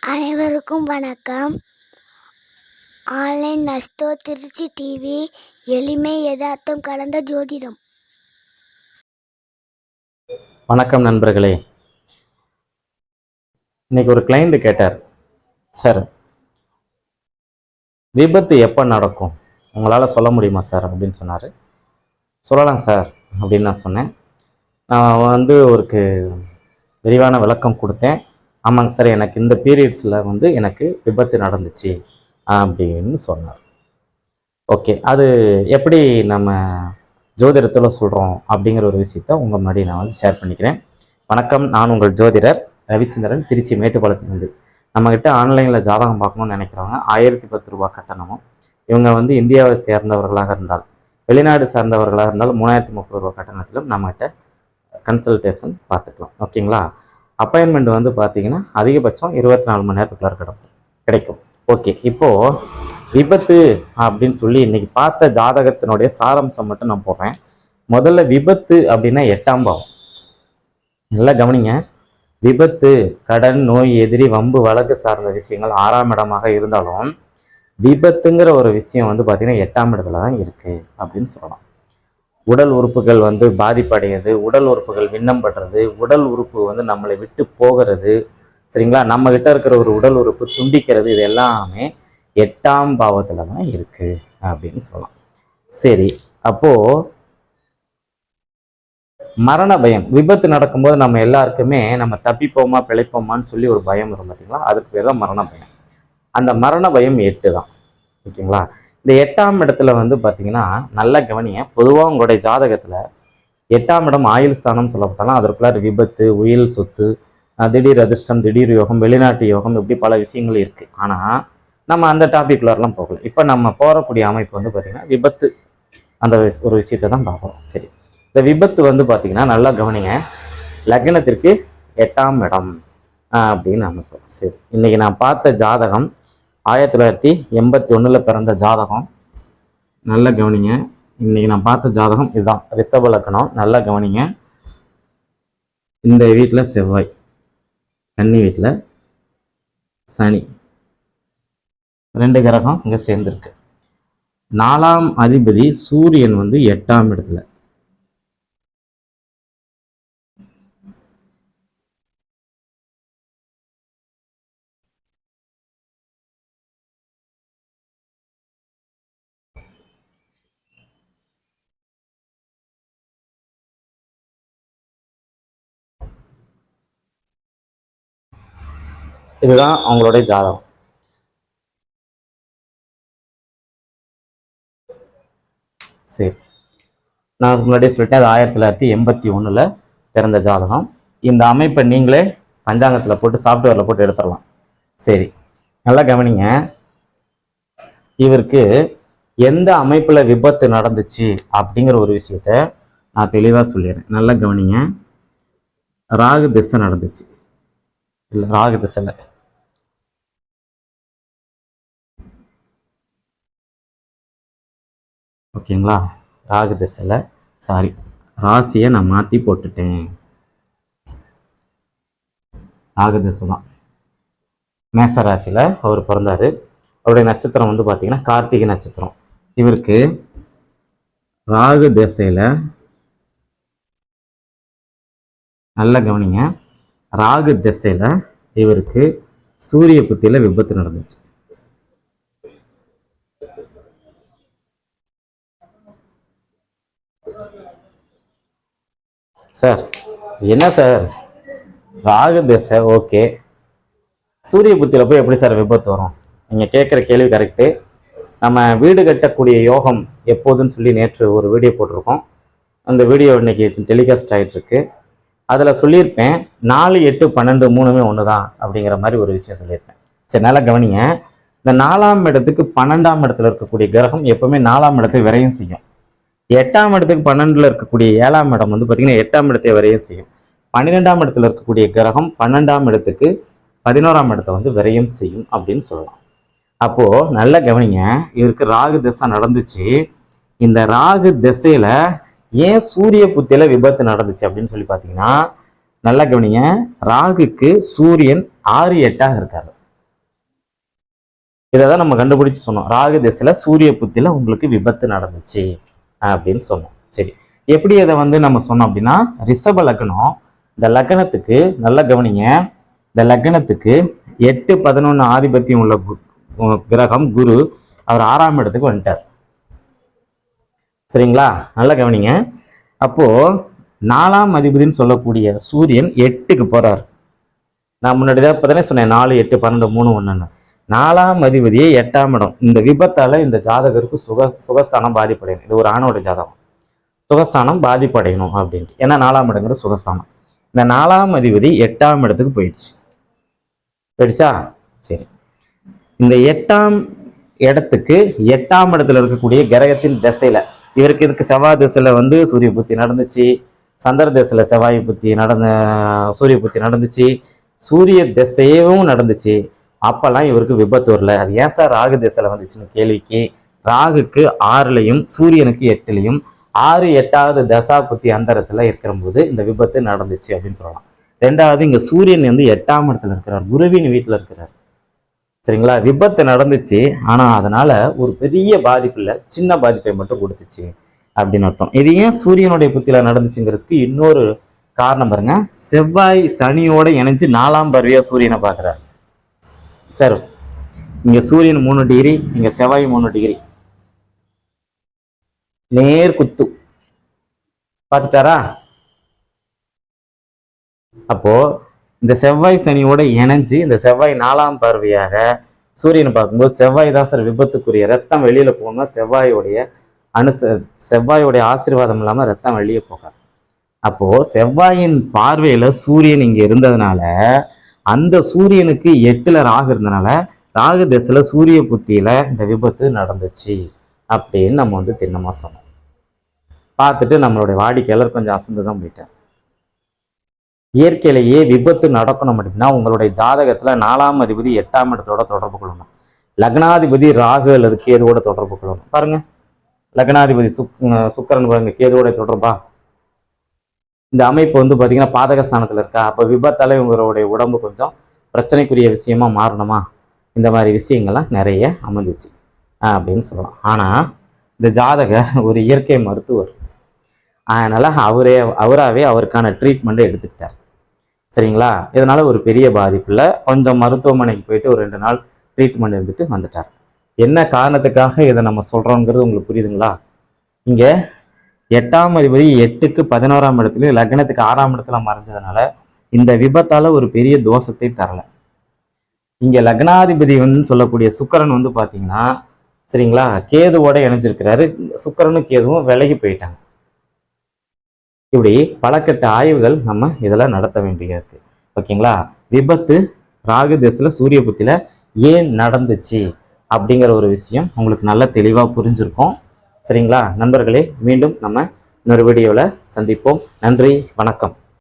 அனைவருக்கும் வணக்கம். Online நஸ்தோ Trichy TV எளிமை எதார்த்தம் கலந்த ஜோதிடம். வணக்கம் நண்பர்களே. இன்னைக்கு ஒரு கிளைண்ட் கேட்டார். சார் விபத்து எப்போ நடக்கும்? உங்களால் சொல்ல முடியுமா சார்? அப்படின்னு சொன்னார். சொல்லலாம் சார் அப்படின்னு நான் சொன்னேன். நான் வந்து ஒருக்கு விரிவான விளக்கம் கொடுத்தேன். ஆமாங்க சார் எனக்கு இந்த பீரியட்ஸில் வந்து எனக்கு விபத்து நடந்துச்சு அப்படின்னு சொன்னார். ஓகே அது எப்படி நம்ம ஜோதிடத்தில் சொல்கிறோம் அப்படிங்கிற ஒரு விஷயத்த உங்கள் முன்னாடி நான் வந்து ஷேர் பண்ணிக்கிறேன். வணக்கம் நான் உங்கள் ஜோதிடர் ரவிச்சந்திரன் திருச்சி மேட்டுப்பாளையத்துலேருந்து நம்மக்கிட்ட ஆன்லைனில் ஜாதகம் பார்க்கணும்னு நினைக்கிறவங்க ஆயிரத்தி பத்து ரூபா கட்டணமும் இவங்க வந்து இந்தியாவை சேர்ந்தவர்களாக இருந்தால் வெளிநாடு சார்ந்தவர்களாக இருந்தால் மூணாயிரத்தி முப்பது ரூபா கட்டணத்திலும் நம்மகிட்ட கன்சல்டேஷன் பார்த்துக்கலாம். ஓகேங்களா? அப்பாயின்மெண்ட் வந்து பார்த்தீங்கன்னா அதிகபட்சம் இருபத்தி நாலு மணி நேரத்துக்குள்ளார கிடைக்கும். கிடைக்கும். ஓகே இப்போது விபத்து அப்படின்னு சொல்லி இன்றைக்கி பார்த்த ஜாதகத்தினுடைய சாராம்சம் மட்டும் நான் போடுறேன். முதல்ல விபத்து அப்படின்னா எட்டாம் பாவம். நல்லா கவனிங்க. விபத்து கடன் நோய் எதிரி வம்பு வழக்கு சார்ந்த விஷயங்கள் ஆறாம் இடமாக இருந்தாலும் விபத்துங்கிற ஒரு விஷயம் வந்து பார்த்தீங்கன்னா எட்டாம் இடத்துல தான் இருக்குது அப்படின்னு சொல்லலாம். உடல் உறுப்புகள் வந்து பாதிப்படைகிறது உடல் உறுப்புகள் விண்ணம் படுறது உடல் உறுப்பு வந்து நம்மளை விட்டு போகிறது. சரிங்களா? நம்ம கிட்ட இருக்கிற ஒரு உடல் உறுப்பு துண்டிக்கிறது இது எல்லாமே எட்டாம் பாவத்தில் தான் இருக்கு அப்படின்னு சொல்லலாம். சரி அப்போ மரண பயம் விபத்து நடக்கும்போது நம்ம எல்லாருக்குமே நம்ம தப்பிப்போமா பிழைப்போமான்னு சொல்லி ஒரு பயம் வரும் பார்த்தீங்களா அதுக்கு பேர் தான் மரண பயம். அந்த மரண பயம் எட்டு தான். ஓகேங்களா? இந்த எட்டாம் இடத்துல வந்து பார்த்தீங்கன்னா நல்ல கவனிங்க. பொதுவாக உங்களுடைய ஜாதகத்தில் எட்டாம் இடம் ஆயுள் ஸ்தானம் சொல்லப்பட்டாலும் அதற்குள்ளார் விபத்து உயில் சொத்து திடீர் அதிர்ஷ்டம் திடீர் யோகம் வெளிநாட்டு யோகம் இப்படி பல விஷயங்கள் இருக்குது ஆனால் நம்ம அந்த டாபிக்லாம் போகல. இப்போ நம்ம போகக்கூடிய அமைப்பு வந்து பார்த்திங்கன்னா விபத்து அந்த ஒரு விஷயத்தை தான் பார்க்குறோம். சரி. இந்த விபத்து வந்து பார்த்திங்கன்னா நல்லா கவனிங்க. லக்னத்திற்கு எட்டாம் இடம் அப்படின்னு அமைப்பு. சரி. இன்னைக்கு நான் பார்த்த ஜாதகம் ஆயிரத்தி தொள்ளாயிரத்தி எண்பத்தி ஒன்றில் பிறந்த ஜாதகம். நல்லா கவனிங்க. இன்னைக்கு நான் பார்த்த ஜாதகம் இதுதான். ரிஷப லக்னம். நல்லா கவனிங்க. இந்த வீட்டில் செவ்வாய். கன்னி வீட்டில் சனி. ரெண்டு கிரகம் இங்கே சேர்ந்துருக்கு. நாலாம் அதிபதி சூரியன் வந்து எட்டாம் இடத்துல. இதுதான் அவங்களுடைய ஜாதகம். சரி. நான் முன்னாடியே சொல்லிட்டேன் அது ஆயிரத்தி தொள்ளாயிரத்தி எண்பத்தி ஒன்றில் பிறந்த ஜாதகம். இந்த அமைப்பை நீங்களே பஞ்சாங்கத்தில் போட்டு சாஃப்ட்வேரில் போட்டு எடுத்துடலாம். சரி. நல்லா கவனிங்க. இவருக்கு எந்த அமைப்பில் விபத்து நடந்துச்சு அப்படிங்கிற ஒரு விஷயத்த நான் தெளிவாக சொல்லிடுறேன். நல்லா கவனிங்க. ராகு திசை நடந்துச்சு. இல்லை ராகு திசையில் ஓகேங்களா? ராகு திசையில் சாரி ராசியை நான் மாற்றி போட்டுட்டேன். ராகு திசை தான் மேச ராசியில் அவர் பிறந்தார். அவருடைய நட்சத்திரம் வந்து பார்த்தீங்கன்னா கார்த்திகை நட்சத்திரம். இவருக்கு ராகு திசையில் நல்ல கவனிங்க. ராகு திசையில் இவருக்கு சூரிய புத்தியில் விபத்து நடந்துச்சு. சார் என்ன சார்? ராகு திசை ஓகே. சூரிய புத்தியில் போய் எப்படி சார் விபத்து வரும்? நீங்கள் கேட்குற கேள்வி கரெக்டு நம்ம வீடு கட்டக்கூடிய யோகம் எப்போதுன்னு சொல்லி நேற்று ஒரு வீடியோ போட்டிருக்கோம். அந்த வீடியோ இன்னைக்கு டெலிகாஸ்ட் ஆகிட்டுருக்கு அதில் சொல்லியிருப்பேன் நாலு எட்டு பன்னெண்டு மூணுமே ஒன்று தான் அப்படிங்கிற மாதிரி ஒரு விஷயம் சொல்லியிருப்பேன். சரி நல்லா கவனிங்க. இந்த நாலாம் இடத்துக்கு பன்னெண்டாம் இடத்துல இருக்கக்கூடிய கிரகம் எப்பவுமே நாலாம் இடத்தை விரையும் செய்யும். எட்டாம் இடத்துக்கு பன்னெண்டில் இருக்கக்கூடிய ஏழாம் இடம் வந்து பார்த்திங்கன்னா எட்டாம் இடத்தை விரையும் செய்யும். பன்னிரெண்டாம் இடத்துல இருக்கக்கூடிய கிரகம் பன்னெண்டாம் இடத்துக்கு பதினோராம் இடத்தை வந்து விரையும் செய்யும் அப்படின்னு சொல்லலாம். அப்போது நல்ல கவனிங்க இவருக்கு ராகு திசை நடந்துச்சு. இந்த ராகு திசையில் ஏன் சூரிய புத்தியில விபத்து நடந்துச்சு அப்படின்னு சொல்லி பார்த்தீங்கன்னா நல்லா கவனிங்க. ராகுக்கு சூரியன் ஆறு எட்டாக இருக்காரு. இதை தான் நம்ம கண்டுபிடிச்சு சொன்னோம். ராகு திசையில் சூரிய புத்தியில் உங்களுக்கு விபத்து நடந்துச்சு அப்படின்னு சொன்னோம். சரி. எப்படி அதை வந்து நம்ம சொன்னோம் அப்படின்னா ரிஷப லக்னம் இந்த லக்னத்துக்கு நல்ல கவனிங்க. இந்த லக்னத்துக்கு எட்டு பதினொன்று ஆதிபத்தியம் உள்ள கு- கிரகம் குரு அவர் ஆறாம் இடத்துக்கு வந்துட்டார். சரிங்களா? நல்ல கவனிங்க. அப்போது நாலாம் அதிபதின்னு சொல்லக்கூடிய சூரியன் எட்டுக்கு போகிறார் நான் முன்னாடி தான் இப்போ தானே சொன்னேன் நாலு எட்டு பன்னெண்டு மூணு ஒன்றுன்னு நாலாம் அதிபதியே எட்டாம் இடம். இந்த விபத்தால் இந்த ஜாதகருக்கு சுக சுகஸ்தானம் பாதிப்படையணும். இது ஒரு ஆணோட ஜாதகம். சுகஸ்தானம் பாதிப்படையணும் அப்படின்ட்டு. ஏன்னா நாலாம் இடங்கிற சுகஸ்தானம். இந்த நாலாம் அதிபதி எட்டாம் இடத்துக்கு போயிடுச்சு. போயிடுச்சா? சரி. இந்த எட்டாம் இடத்துக்கு எட்டாம் இடத்துல இருக்கக்கூடிய கிரகத்தின் திசையில இவருக்கு இதுக்கு செவ்வாய் திசையில் வந்து சூரிய புத்தி நடந்துச்சு சந்திர திசையில் செவ்வாய் புத்தி நடந்த சூரிய புத்தி நடந்துச்சு சூரிய திசையவும் நடந்துச்சு. அப்போல்லாம் இவருக்கு விபத்து வரல. அது ஏன் சார் ராகு திசையில் வந்துச்சுன்னு கேள்விக்கு ராகுக்கு ஆறுலையும் சூரியனுக்கு எட்டுலையும் ஆறு எட்டாவது தசா புத்தி அந்தரத்தில் இருக்கிறபோது இந்த விபத்து நடந்துச்சு அப்படின்னு சொல்லலாம். ரெண்டாவது இங்கே சூரியன் வந்து எட்டாம் இடத்துல இருக்கிறார். குருவின் வீட்டில் இருக்கிறார். சரிங்களா? விபத்து நடந்துச்சு. ஆனால் அதனால் ஒரு பெரிய பாதிப்பு இல்லை. சின்ன பாதிப்பை மட்டும் கொடுத்துச்சு அப்படின்னு அர்த்தம். இது ஏன் சூரியனுடைய புத்தியில் நடந்துச்சுங்கிறதுக்கு இன்னொரு காரணம் பாருங்க. செவ்வாய் சனியோட இணைஞ்சு நாலாம் பருவியாக சூரியனை பார்க்குறாரு. சார் இங்கே சூரியன் மூணு டிகிரி இங்கே செவ்வாய் மூணு டிகிரி நேர் குத்து. பார்த்துட்டாரா? அப்போ இந்த செவ்வாய் சனியோட இணைஞ்சு இந்த செவ்வாய் நாலாம் பார்வையாக சூரியனை பார்க்கும்போது செவ்வாய் தான் சார் விபத்துக்குரிய ரத்தம் வெளியில் போகணும்னா செவ்வாயோடைய அனுச செவ்வாயோடைய ஆசீர்வாதம் இல்லாமல் ரத்தம் வெளியே போகாது. அப்போது செவ்வாயின் பார்வையில் சூரியன் இங்கே இருந்ததுனால அந்த சூரியனுக்கு எட்டில் ராகு இருந்தனால ராகு திசையில் சூரிய புத்தியில் இந்த விபத்து நடந்துச்சு அப்படின்னு நம்ம வந்து திண்ணமா சொன்னோம். பார்த்துட்டு நம்மளுடைய வாடிக்கையாளர் கொஞ்சம் அசந்து தான் போயிட்டார். இயற்கையிலேயே விபத்து நடக்கணும் அப்படின்னா உங்களுடைய ஜாதகத்தில் நாலாம் அதிபதி எட்டாம் இடத்தோட தொடர்பு கொள்ளணும். லக்னாதிபதி ராகு அல்லது கேதுவோட தொடர்பு கொள்ளணும். பாருங்க. லக்னாதிபதி சுக் சுக்கரன் பாருங்க கேதுவோட தொடர்பா? இந்த அமைப்பு வந்து பார்த்தீங்கன்னா பாதக ஸ்தானத்துல இருக்கா? அப்போ விபத்தால் இவங்களுடைய உடம்பு கொஞ்சம் பிரச்சனைக்குரிய விஷயமா மாறணுமா? இந்த மாதிரி விஷயங்கள்லாம் நிறைய அமைஞ்சிச்சு. அப்படின்னு சொல்லலாம். ஆனால் இந்த ஜாதக ஒரு இயற்கை மருத்துவர். அதனால் அவரே அவராகவே அவருக்கான ட்ரீட்மெண்ட்டை எடுத்துக்கிட்டார். சரிங்களா? இதனால் ஒரு பெரிய பாதிப்பு இல்லை. கொஞ்சம் மருத்துவமனைக்கு போயிட்டு ஒரு ரெண்டு நாள் ட்ரீட்மெண்ட் இருந்துட்டு வந்துட்டார். என்ன காரணத்துக்காக இதை நம்ம சொல்கிறோங்கிறது உங்களுக்கு புரியுதுங்களா? இங்கே எட்டாம் அதிபதி எட்டுக்கு பதினோராம் இடத்துலையும் லக்னத்துக்கு ஆறாம் இடத்துல மறைஞ்சதுனால இந்த விபத்தால் ஒரு பெரிய தோஷத்தை தரலை. இங்கே லக்னாதிபதி வந்து சொல்லக்கூடிய சுக்கரன் வந்து பார்த்தீங்கன்னா சரிங்களா? கேதுவோட இணைஞ்சிருக்கிறாரு. சுக்கரனும் கேதுவும் விலகி போயிட்டாங்க. இப்படி பலக்கட்ட ஆய்வுகள் நம்ம இதெல்லாம் நடத்த வேண்டியதாக இருக்கு. ஓகேங்களா? விபத்து ராகு தசில சூரிய புத்தியில ஏன் நடந்துச்சு அப்படிங்கிற ஒரு விஷயம் உங்களுக்கு நல்லா தெளிவாக புரிஞ்சிருக்கும். சரிங்களா? நண்பர்களே மீண்டும் நம்ம இன்னொரு வீடியோவில் சந்திப்போம். நன்றி வணக்கம்.